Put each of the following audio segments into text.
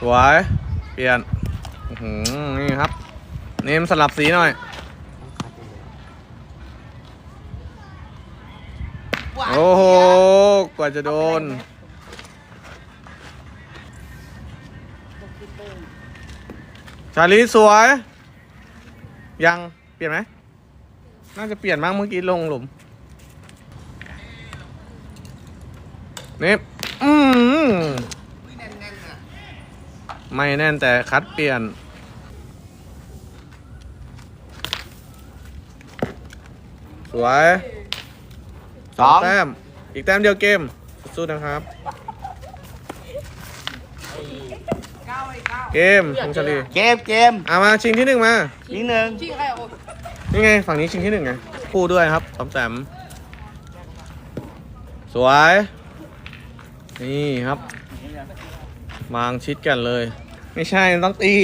สวย เปลี่ยนหนี่ครับ เนมสลับสีหน่อย โอ้โห กว่าจะโดน ชาลีสวย ยังเปลี่ยนไหม น่าจะเปลี่ยนมั้งเมื่อกี้ลงหลุมนี่อืม ไม่แน่นแต่คัดเปลี่ยน สวยสองแต้ม อีกแต้มเดียวเกม สู้ๆนะครับ เกมคุณชาลีเกมเกมเอามาชิงที่หนึ่งมา นิดนึงจริงใครโอ้นี่ไง ฝั่งนี้ชิงที่หนึ่งไง คู่ด้วยครับสอมแสมสวย นี่ครับ มางชิดกันเลย ไม่ใช่ต้องตี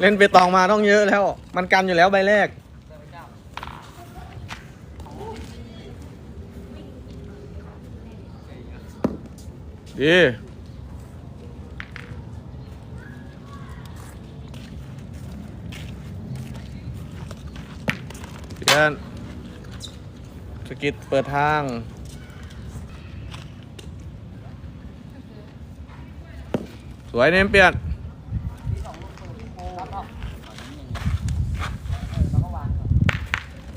เล่นไปตองมาต้องเยอะแล้ว มันกันอยู่แล้วใบแรก ดีเปลี่ยนสกิดเปิดทาง ส วยเนมเปลี่ยน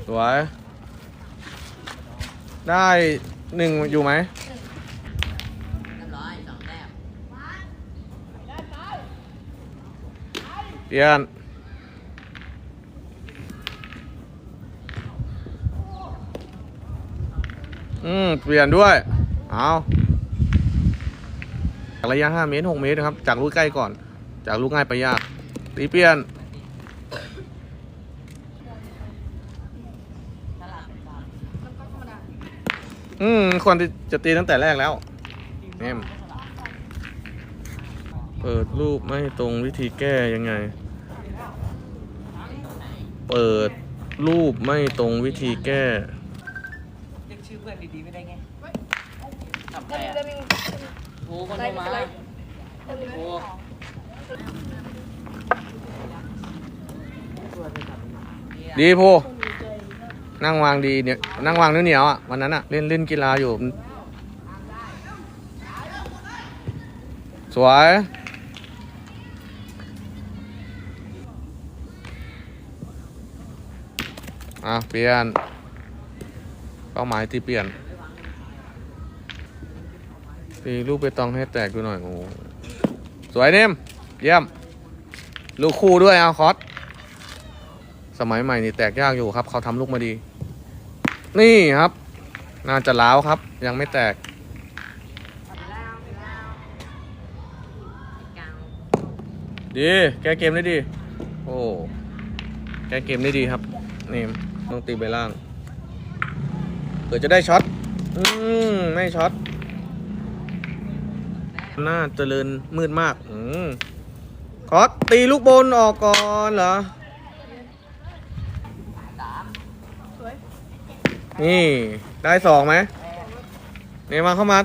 สวย ได้หนึ่งอยู่ไหมเรียบร้อยสองแต้มเปลี่ยนอืม เปลี่ยนด้วย เอา จากระยะ 5 เมตร 6 เมตรนะครับ จากลูกใกล้ก่อน จากลูกง่ายไปยากตีเปลี่ยนอืมควรที่จะตีตั้งแต่แรกแล้วเนมเปิดรูปไม่ตรงวิธีแก้ยังไง เปิดรูปไม่ตรงวิธีแก้เรียกชื่อเพื่อนดีๆไม่ได้ไงทำไงอะโอ้ คนโทรมาโอ้ดีพูนั่งวางดีเนี่ยนั่งวางนิ้วเหนียวอะวันนั้นอะเล่นเล่นกีฬาอยู่ สวยอะเปลี่ยนเป้าหมายที่เปลี่ยน ตีลูกไปตองให้แตกดูหน่อยโอ้สวยเนมเยี่ยม ลูกคู่ด้วยเอาคอสสมัยใหม่นี่แตกยากอยู่ครับ เขาทำลูกมาดี นี่ครับ น่าจะล้าวครับ ยังไม่แตกดีแก้เกมได้ดี โอ้แก้เกมได้ดีครับนี่ต้องตีไปล่างเผื่อจะได้ช็อต อืม ไม่ช็อต หน้าเจริญมืดมาก อืมคอสตีลูกบนออกก่อนเหรอ นี่ ได้สองไหมเนี่ยมาเข้ามา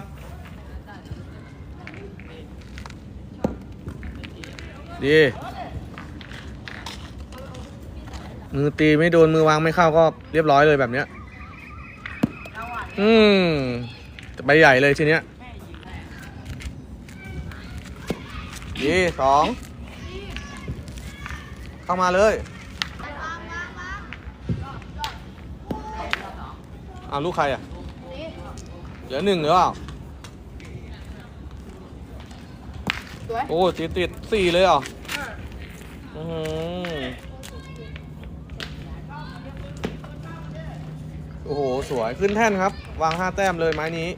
ดี มือตีไม่โดนมือวางไม่เข้าก็เรียบร้อยเลยแบบเนี้ย อืมใบใหญ่เลยทีเนี้ย ดีสองเข้ามาเลยอ้าวลูกใครอะเหลือหนึ่งหรือเปล่าโอ้ติดติดสี่เลยเหรออือหือโอ้โห สวยขึ้นแท่นครับ วางห้าแต้มเลยไม้นี้